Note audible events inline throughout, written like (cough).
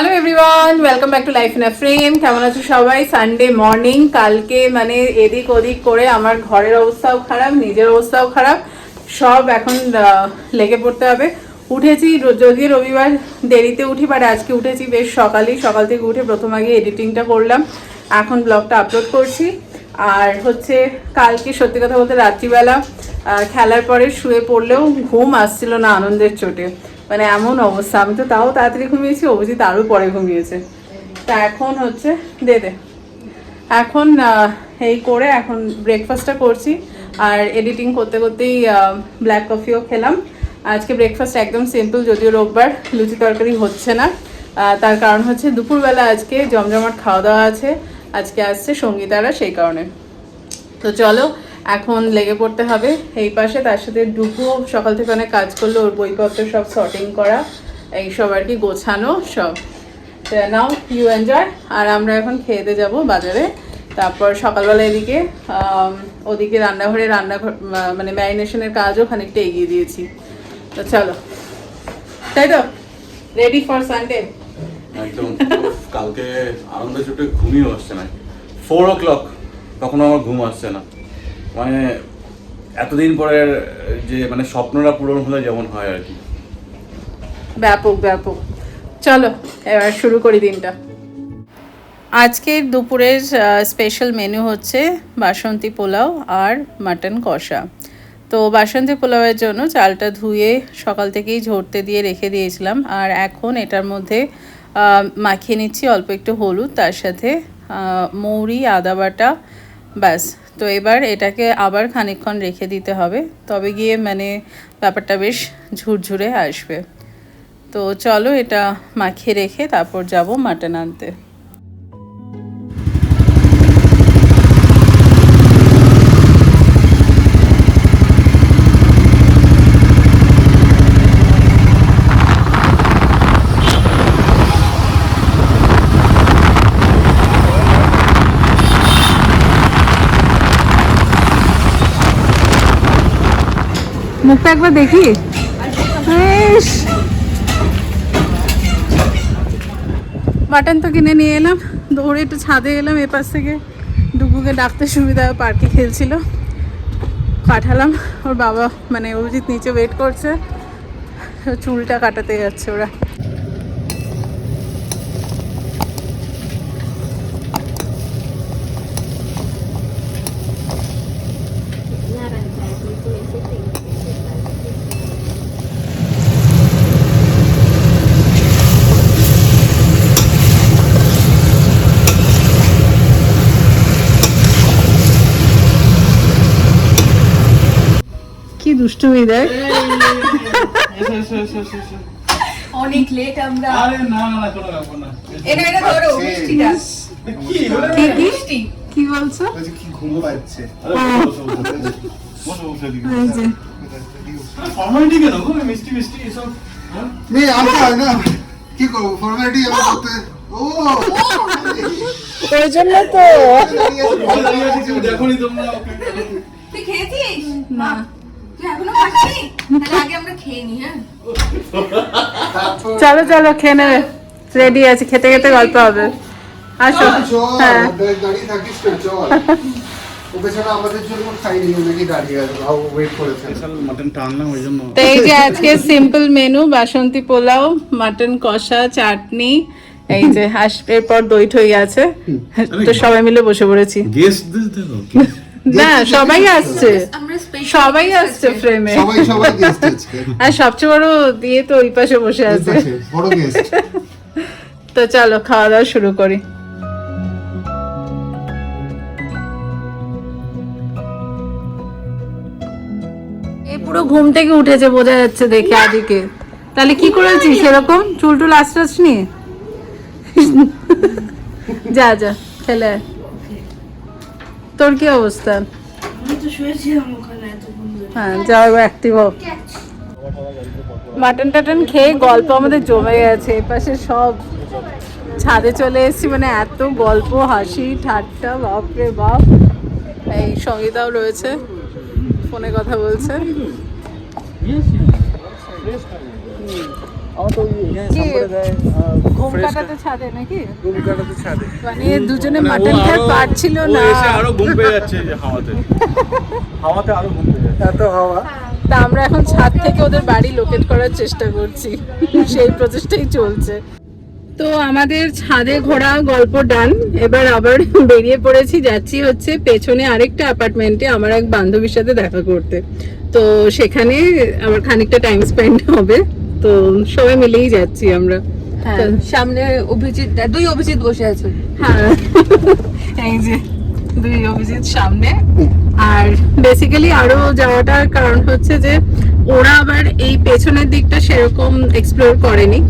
Hello everyone welcome back to life in a frame কেমন আছো সবাই? সানডে মর্নিং কালকে মানে এদিক ওদিক করে আমার ঘরের অবস্থাও খারাপ, নিজের অবস্থাও খারাপ। সব এখন লেগে পড়তে হবে। উঠেছি যদিও রবিবার দেরিতে উঠি বাট আজকে উঠেছি বেশ সকালেই। সকাল থেকে উঠে প্রথম আগে এডিটিংটা করলাম। এখন ব্লগটা আপলোড করছি। আর হচ্ছে, কালকে সত্যি কথা বলতে রাত্রিবেলা খেলার পরে শুয়ে পড়লেও ঘুম আসছিল না আনন্দের চোটে। মানে এমন অবস্থা। আমি তো তাও তাড়াতাড়ি ঘুমিয়েছি, অভিজিৎ তারও পরে ঘুমিয়েছে। তা এখন হচ্ছে, দে দে। এখন এই করে এখন ব্রেকফাস্টটা করছি। আর এডিটিং করতে করতেই ব্ল্যাক কফিও খেলাম। আজকে ব্রেকফাস্ট একদম সিম্পল যদিও রোববার লুচি তরকারি হচ্ছে না। তার কারণ হচ্ছে দুপুরবেলা আজকে জমজমাট খাওয়া দাওয়া আছে। আজকে আসছে সঙ্গীতারা সেই কারণে। তো চলো এখন লেগে পড়তে হবে এই পাশে, তার সাথে ডুবু সকাল থেকে অনেক কাজ করল, ওর বইপত্র সব সর্টিং করা, এইসব আর কি, গোছানো সব। নাও ইউ এনজয় আর আমরা এখন খেতে যাব বাজারে। তারপর সকালবেলা এদিকে ওদিকে রান্নাঘরে রান্নাঘর মানে ম্যারিনেশনের কাজও খানিকটা এগিয়ে দিয়েছি। তো চলো। তাই তো? রেডি ফর সানডে একদম। কালকে আনন্দ চোটে ঘুমিয়ে আসছে না ফোর ও ক্লক তখনও আমার ঘুম আসছে না। মানে এতদিন পরের যে মানে স্বপ্নটা পূরণ হলে যেমন হয় আর কি। ব্যাপক ব্যাপক। চলো, এবার শুরু করি দিনটা। আজকের দুপুরের স্পেশাল মেনু হচ্ছে বাসন্তী পোলাও আর মাটন কষা। তো বাসন্তী পোলাওয়ের জন্য চালটা ধুয়ে সকাল থেকেই ঝরতে দিয়ে রেখে দিয়েছিলাম। আর এখন এটার মধ্যে মাখিয়ে নিচ্ছি অল্প একটু হলুদ, তার সাথে মৌরি, আদা বাটা, ব্যাস। তো এবার এটাকে আবার খানিকক্ষণ রেখে দিতে হবে। তবে গিয়ে মানে ব্যাপারটা বেশ ঝুরঝুরে আসবে। তো চলো এটা মাখিয়ে রেখে তারপর যাব মাটন আনতে। মুখটা একবার দেখি। মাটন তো কিনে নিয়ে এলাম, দৌড়ে একটু ছাদে এলাম, এপাশ থেকে ডুবুকে ডাকতে সুবিধা পার্কে খেলছিল। পাঠালাম, ওর বাবা মানে অভিজিৎ নিচে ওয়েট করছে, চুলটা কাটাতে যাচ্ছে ওরা। দুষ্টুমি দেখ অনেক লেট আমরা আরে না না কোনো ব্যাপার না। এটা এটা ধরো মিষ্টিটা। কি? কি কি কি বলছো? কি ঘুম পাচ্ছে আরে বসো, বসো, বসো, বসো, এদিকে। এই যে। ফর্মালিটি কেন? গো মিষ্টি মিষ্টি এসব হ্যাঁ? নেই হয় না। কি করব? ফর্মালিটি আমি করতে ও! ওই জন্য তো। (laughs) কেউ দেখোনি তোমরা। খেয়েছিস? না। তুই এখনও খাসনি? তাহলে আগে আমরা খেয়ে নি হ্যাঁ? চলো চলো খেয়ে নেবে। রেডি আছে খেতে খেতে গল্প হবে। আসো। হ্যাঁ। তো জন্য এই যে আজকে simple menu basanti pulao mutton কষা চাটনি এই যে হাস এরপর দই ঠই আছে। তো সবাই মিলে বসে পড়েছি। না সবাই আসছে। সবাই আসছে ফ্রেমে সবাই সবাই গেস্ট আজকে (laughs) আর সবচেয়ে বড় দিয়ে তো ওই পাশে বসে আছে। পাশে, বড় গেস্ট (laughs) তো চলো খাওয়া দাওয়া শুরু করি। পুরো ঘুম থেকে উঠেছে বোঝা যাচ্ছে দেখে আদিকে। তাহলে কি করেছিস সেরকম? চুল টুল আশ্রাস নিয়ে? (laughs) যা যা খেলে আয়। তোর কি অবস্থা? হ্যাঁ যাও অ্যাক্টিভ মাটন টাটন খেয়ে গল্প আমাদের জমে গেছে। এপাশে সব ছাদে চলে এসেছি মানে এত গল্প হাসি ঠাট্টা বাপরে বাপ। এই সঙ্গীতাও রয়েছে ফোনে কথা বলছে। আমার তো এখানে দেয় ঘুম কাটাতে ছাদে নাকি ঘুম কাটাতে ছাদে মানে দুজনে মাটন খেয়ে পারছিল না আরও ঘুম পেয়ে যাচ্ছে যে হাওয়াতে হাওয়াতে আরও ঘুম পেয়ে যাচ্ছে এত হাওয়া তা আমরা এখন ছাদ থেকে ওদের বাড়ি লোকেট করার চেষ্টা করছি। সেই প্রচেষ্টাই চলছে। তো আমাদের ছাদে ঘোরা গল্প ডান এবার আবার বেরিয়ে পড়েছি যাচ্ছি হচ্ছে পেছনে আরেকটা অ্যাপার্টমেন্টে আমার এক বান্ধবীর সাথে দেখা করতে। তো সেখানে আমার খানিকটা টাইম স্পেন্ড হবে। তো সবাই মিলেই যাচ্ছি আমরা। হ্যাঁ সামনে অভিজিৎ দুই অভিজিৎ বসে আছে। হ্যাঁ। (laughs) এই যে দুই অভিজিৎ সামনে। আর বেসিক্যালি আরও যাওয়াটার কারণ হচ্ছে যে ওরা আবার এই পেছনের দিকটা সেরকম এক্সপ্লোর করেনি।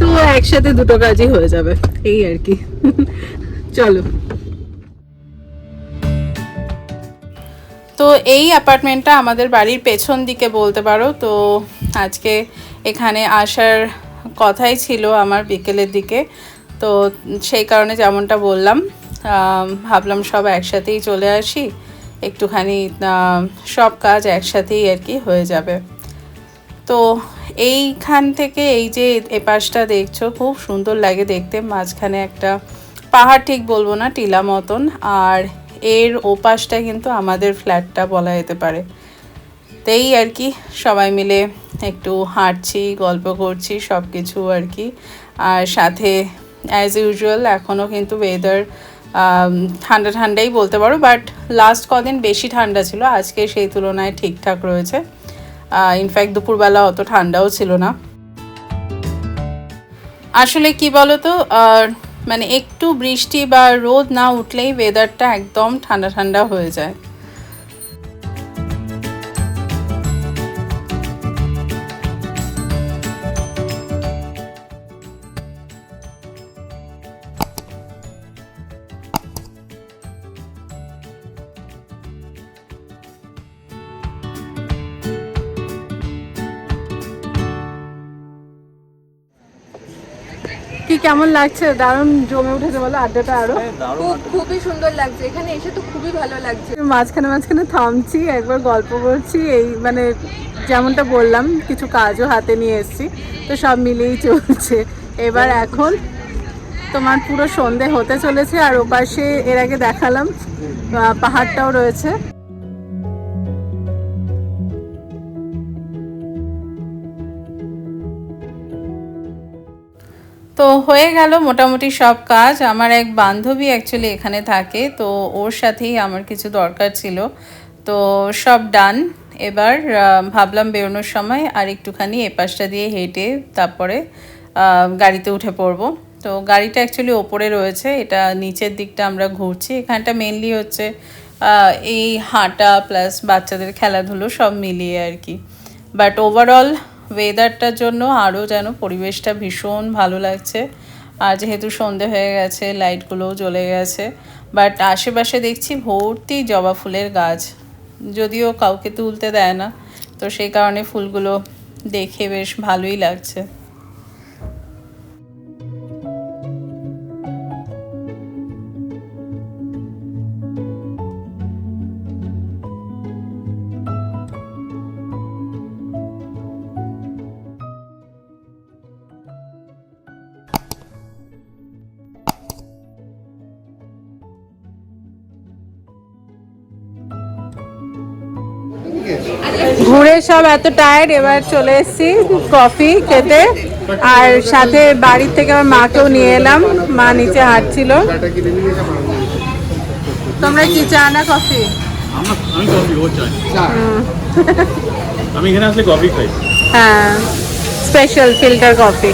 তো একসাথে দুটো কাজই হয়ে যাবে এই আর কি। (laughs) চলো। তো এই অ্যাপার্টমেন্টটা আমাদের বাড়ির পেছন দিকে বলতে পারো। তো আজকে এখানে আসার কথাই ছিল আমার বিকেলের দিকে। তো সেই কারণে যেমনটা বললাম ভাবলাম সব একসাথেই চলে আসি। একটুখানি সব কাজ একসাথেই আর কি হয়ে যাবে। তো এইখান থেকে এই যে এপাশটা দেখছ, খুব সুন্দর লাগে দেখতে। মাঝখানে একটা পাহাড় ঠিক বলব না, টিলা মতন। আর এর ওপাশটা কিন্তু আমাদের ফ্ল্যাটটা বলা যেতে পারে। তো এই আর কি সবাই মিলে একটু হাঁটছি গল্প করছি সব কিছু আর কি। আর সাথে অ্যাজ ইউজুয়াল এখনও কিন্তু ওয়েদার ঠান্ডা ঠান্ডাই বলতে পারো বাট লাস্ট কদিন বেশি ঠান্ডা ছিল আজকে সেই তুলনায় ঠিকঠাক রয়েছে। ইনফ্যাক্ট দুপুরবেলা অত ঠান্ডাও ছিল না। আসলে কি বলতো আহ, মানে একটু বৃষ্টি বা রোদ না উঠলেই ওয়েদারটা একদম ঠান্ডা ঠান্ডা হয়ে যায়। কেমন লাগছে? দারুণ জমে উঠেছে বলো আড্ডাটা আরও। খুব খুবই সুন্দর লাগছে। এখানে এসে তো খুবই ভালো লাগছে। মাঝখানে মাঝখানে থামছি একবার গল্প করছি এই মানে যেমনটা বললাম কিছু কাজও হাতে নিয়ে এসেছি তো সব মিলিয়েই চলছে। এবার এখন তোমার পুরো সন্ধে হতে চলেছে আর ওপাশে এর আগে দেখালাম আহ, পাহাড়টাও রয়েছে। তো হয়ে গেল মোটামুটি সব কাজ। আমার এক বান্ধবী অ্যাকচুয়ালি এখানে থাকে, তো ওর সাথেই আমার কিছু দরকার ছিল। তো সব ডান এবার ভাবলাম বেরোনোর সময় আর একটুখানি এপাশটা দিয়ে হেঁটে তারপরে গাড়িতে উঠে পড়ব। তো গাড়িটা অ্যাকচুয়ালি ওপরে রয়েছে, এটা নিচের দিকটা আমরা ঘুরছি। এখানটা মেনলি হচ্ছে এই হাঁটা প্লাস বাচ্চাদের খেলাধুলো সব মিলিয়ে আর কি। বাট ওভারঅল ওয়েদারটার জন্য আরও যেন পরিবেশটা ভীষণ ভালো লাগছে। আর যেহেতু সন্ধে হয়ে গেছে লাইটগুলোও জ্বলে গেছে বাট আশেপাশে দেখছি ভর্তি জবা ফুলের গাছ। যদিও কাউকে তুলতে দেয় না, তো সেই কারণে ফুলগুলো দেখে বেশ ভালোই লাগছে। সব এত টায়ার্ড এবার চলে এসেছি কফি খেতে। আর সাথে বাড়ির থেকে আমার মাকেও নিয়ে এলাম মা নিচে হাঁটছিল। তোমরা কি চা না কফি আমি কফি ও চা। আমি এখানে আসলে কফি খাই। হ্যাঁ স্পেশাল ফিল্টার কফি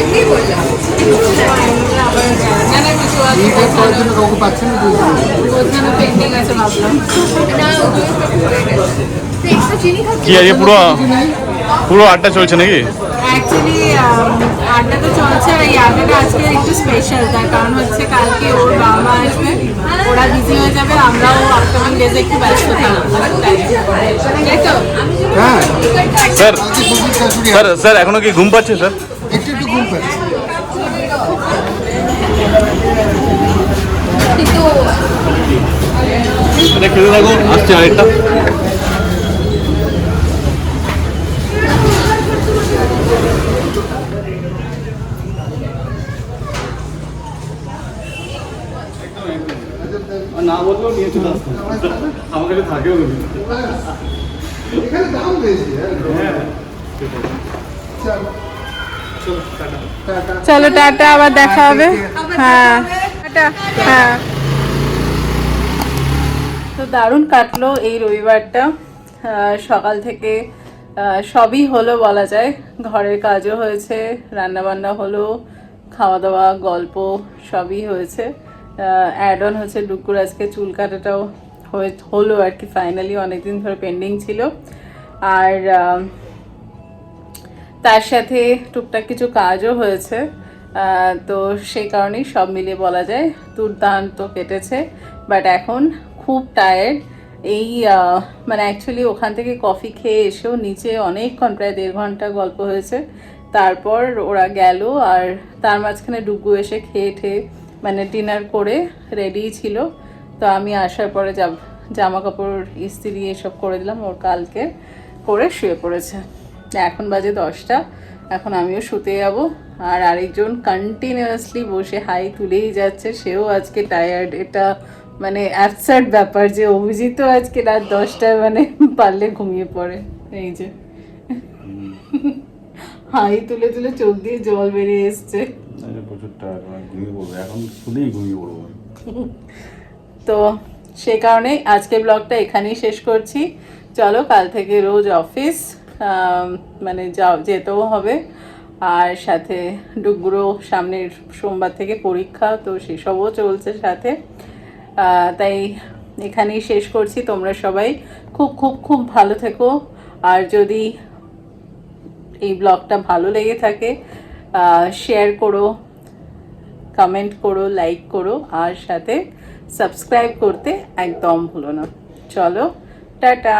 এমনি বললাম এইটা করার জন্য কাউকে পাচ্ছেন না পেন্ডিং আছে ভাবলাম। না ওগুলো সব গেছে তো extra চিনি খাচ্ছি। কি আজকে পুরো পুরো আড্ডা চলছে নাকি? অ্যাকচুয়ালি আড্ডা তো চলছে আর এই আড্ডাটা আজকে একটু স্পেশাল তার কারণ হচ্ছে কালকে ওর বাবা আসবে ওরা বিজি হয়ে যাবে আমরাও আপকামিং ডেজে একটু ব্যস্ত থাকব তাই তো? হ্যাঁ। স্যার স্যার স্যার এখনও কি ঘুম পাচ্ছে স্যার? একটু একটু ঘুম পাচ্ছে। 근데 계산하고 아스티 안 했다? 나 먼저 নিয়েছো না আমার কাছে থাকেও এখানে দাম বেশি হ্যাঁ চলো টাটা চলো টাটা, আবার দেখা হবে। হ্যাঁ। হ্যাঁ। তো দারুণ কাটলো এই রবিবারটা। সকাল থেকে সবই হলো বলা যায়। ঘরের কাজও হয়েছে রান্না বান্না হলো খাওয়া দাওয়া গল্প সবই হয়েছে। অ্যাড অন হচ্ছে ডুকুর আজকে চুল কাটাটাও হয়ে, হলো আর কি ফাইনালি অনেকদিন ধরে পেন্ডিং ছিল। আর তার সাথে টুকটাক কিছু কাজও হয়েছে তো সেই কারণেই সব মিলিয়ে বলা যায় দুর্দান্ত কেটেছে। বাট এখন খুব টায়ার্ড এই মানে অ্যাকচুয়ালি ওখান থেকে কফি খেয়ে এসেও নিচে অনেকক্ষণ, প্রায় দেড় ঘণ্টা গল্প হয়েছে। তারপর ওরা গেল আর তার মাঝখানে ডুগু এসে খেয়ে ঠেয়ে মানে ডিনার করে রেডি ছিল। তো আমি আসার পরে জামা কাপড় ইস্ত্রি এসব করে দিলাম ওর কালকে করে শুয়ে পড়েছে। এখন বাজে দশটা। এখন আমিও শুতে যাব। আর আরেকজন কন্টিনিউয়াসলি বসে হাই তুলেই যাচ্ছে সেও আজকে টায়ার্ড এটা মানে অ্যাবসার্ড ব্যাপার যে অভিজিৎও আজকে রাত দশটায় মানে পারলে ঘুমিয়ে পড়ে এই যে। হাই তুলে তুলে চোখ দিয়ে জল বেরিয়ে এসছে। প্রচুর ঘুমিয়ে পড়ব। এখন শুধুই ঘুমিয়ে পড়ব তো সে কারণে আজকে ব্লগটা এখানেই শেষ করছি। চলো কাল থেকে রোজ অফিস মানে যাও, যেতেও হবে। আর সাথে ডুগুরো সামনের সোমবার থেকে পরীক্ষা, তো সেসবও চলছে সাথে। তাই এখানেই শেষ করছি। তোমরা সবাই খুব খুব খুব ভালো থেকো। আর যদি এই ব্লগটা ভালো লেগে থাকে শেয়ার করো কমেন্ট করো লাইক করো, আর সাথে সাবস্ক্রাইব করতে একদম ভুলো না। চলো, টাটা!